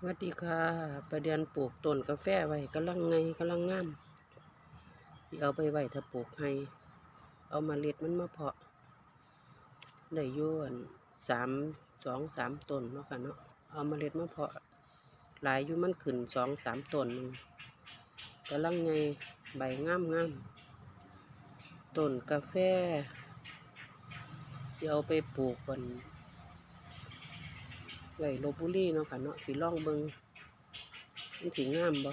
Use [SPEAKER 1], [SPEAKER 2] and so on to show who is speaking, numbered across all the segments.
[SPEAKER 1] สวัสดีค่ะ ประเดือนปลูกต้นกาแฟไว้กำลังไงกำลังงามสิเอาไปไว้ถ้าปลูกให้ เอามาเล็ดมันมาเพาะ ได้ยู่อันสามสองสามต้นเนาะค่ะเนาะ เอามาเล็ดมาเพาะ หลายอยู่มันขึ้นสองสามต้นหนึงกำลังไงใบงามงามต้นกาแฟสิเอาไปปลูกกัน ไว้ลบุรีเนาะค่ะเนาะสิลองเบิงมันสิงามบ่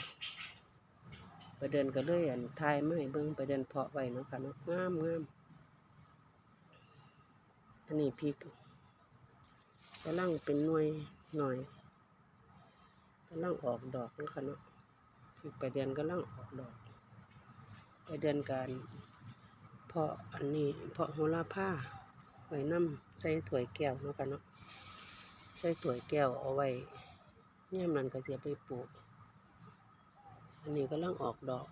[SPEAKER 1] ไปเดินก็เลยอันทายมาให้เบิงไปเดินเพาะไว้เนาะค่ะเนาะงามงามอันนี้พริกกำลังเป็นหน่วยหน่อยกำลังออกดอกเนาะค่ะเนาะไปเดือนกำลังออกดอกไปเดือนการเพาะอันนี้เพาะโหระพาไว้น้ำใส่ถ้วยแก้วเนาะค่ะเนาะ ส่ถ้วยแก้วเอาไว้ย่ยมนั้นก็จะไปปลูก อันนี้ก็ลังออกดอก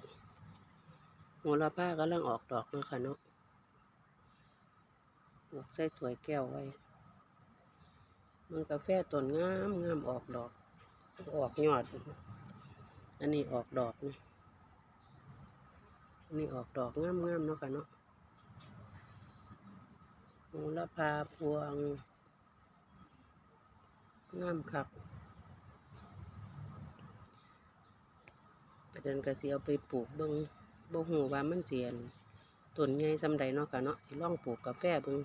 [SPEAKER 1] โหระพาก็ลังออกดอกนะคะเนาะปลูกใส่ถ้วยแก้วไว้ มันกาแฟต้นงามงามออกดอก ออกยอด อันนี้ออกดอกนี่นนี้ออกดอกงามงามๆเนาะค่ะเนาะโหระพาพวง งามครับประเด็นก็สิเอาไปปลูกเบิ่งบ่ฮู้ว่ามันเสียนต้นใหญ่ซำใดเนาะค่ะเนาะสิลองปลูกกาแฟเบิ่ง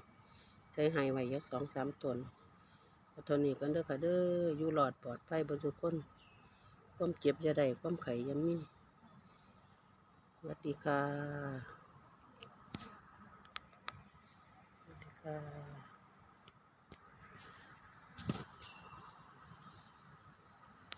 [SPEAKER 1] ใช้ให้ไว้ยัก2-3ต้นเอาเท่านี้กันเด้อค่ะเด้ออยู่รอดปลอดภัยเบ่ทุกคนความเจ็บอย่าได้ความไข้อย่ามีสวัสดีค่ะสวัสดีค่ะ